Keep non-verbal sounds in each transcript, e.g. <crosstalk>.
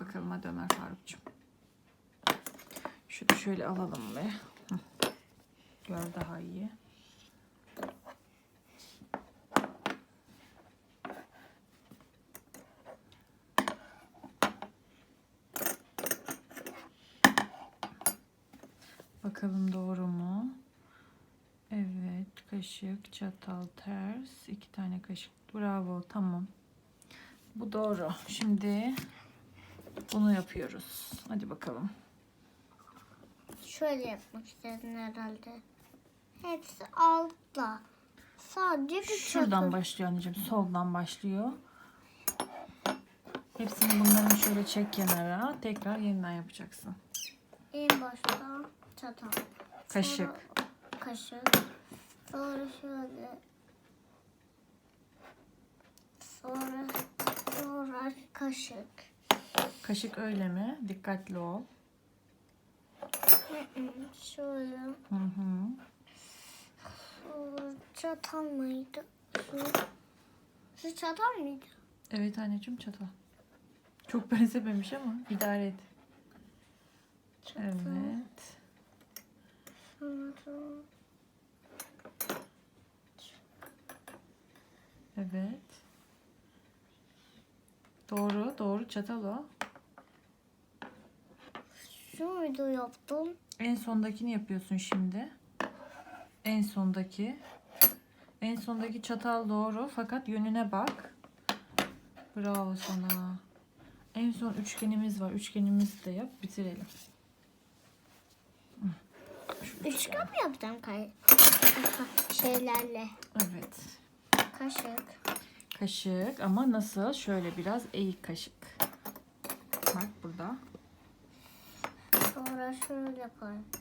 Bak bakalım hadi Ömer Faruk'cum. Şunu şöyle alalım be. Gör daha iyi. Bakalım doğru mu? Evet, kaşık, çatal, ters. iki tane kaşık. Bravo, tamam. Bu doğru. Şimdi bunu yapıyoruz. Hadi bakalım. Şöyle yapmak istedin herhalde. Hepsi altta. Sadece bir Şuradan çatı. başlıyor anneciğim. Soldan başlıyor. Hepsini bunların şöyle çek kenara. Tekrar yeniden yapacaksın. En başta çatal. Kaşık. Sonra kaşık. Sonra şöyle. Sonra sonra kaşık. Kaşık öyle mi? Dikkatli ol. Şöyle. Hı hı. Çatal mıydı? Şu. Çatal mıydı? Evet anneciğim çatal. Çok <laughs> benzememiş ama idare et. Çatal. Evet. Evet. Doğru, doğru çatal o. şu muydu yaptım? En sondakini yapıyorsun şimdi. En sondaki. En sondaki çatal doğru fakat yönüne bak. Bravo sana. En son üçgenimiz var. Üçgenimizi de yap, bitirelim. Üçgen mi yaptım kay <laughs> şeylerle? Evet. Kaşık. Kaşık ama nasıl? Şöyle biraz eğik kaşık. Bak burada. Sonra şöyle.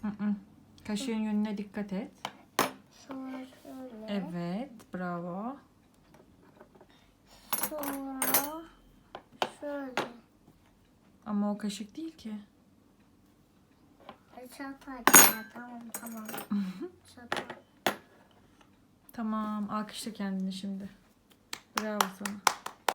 Hı hı. Kaşığın yönüne dikkat et. Sonra şöyle. Evet, bravo. Sonra şöyle. Ama o kaşık değil ki. Çatal ya. Tamam tamam. <laughs> Çatal. Tamam, alkışla kendini şimdi. Bravo sana.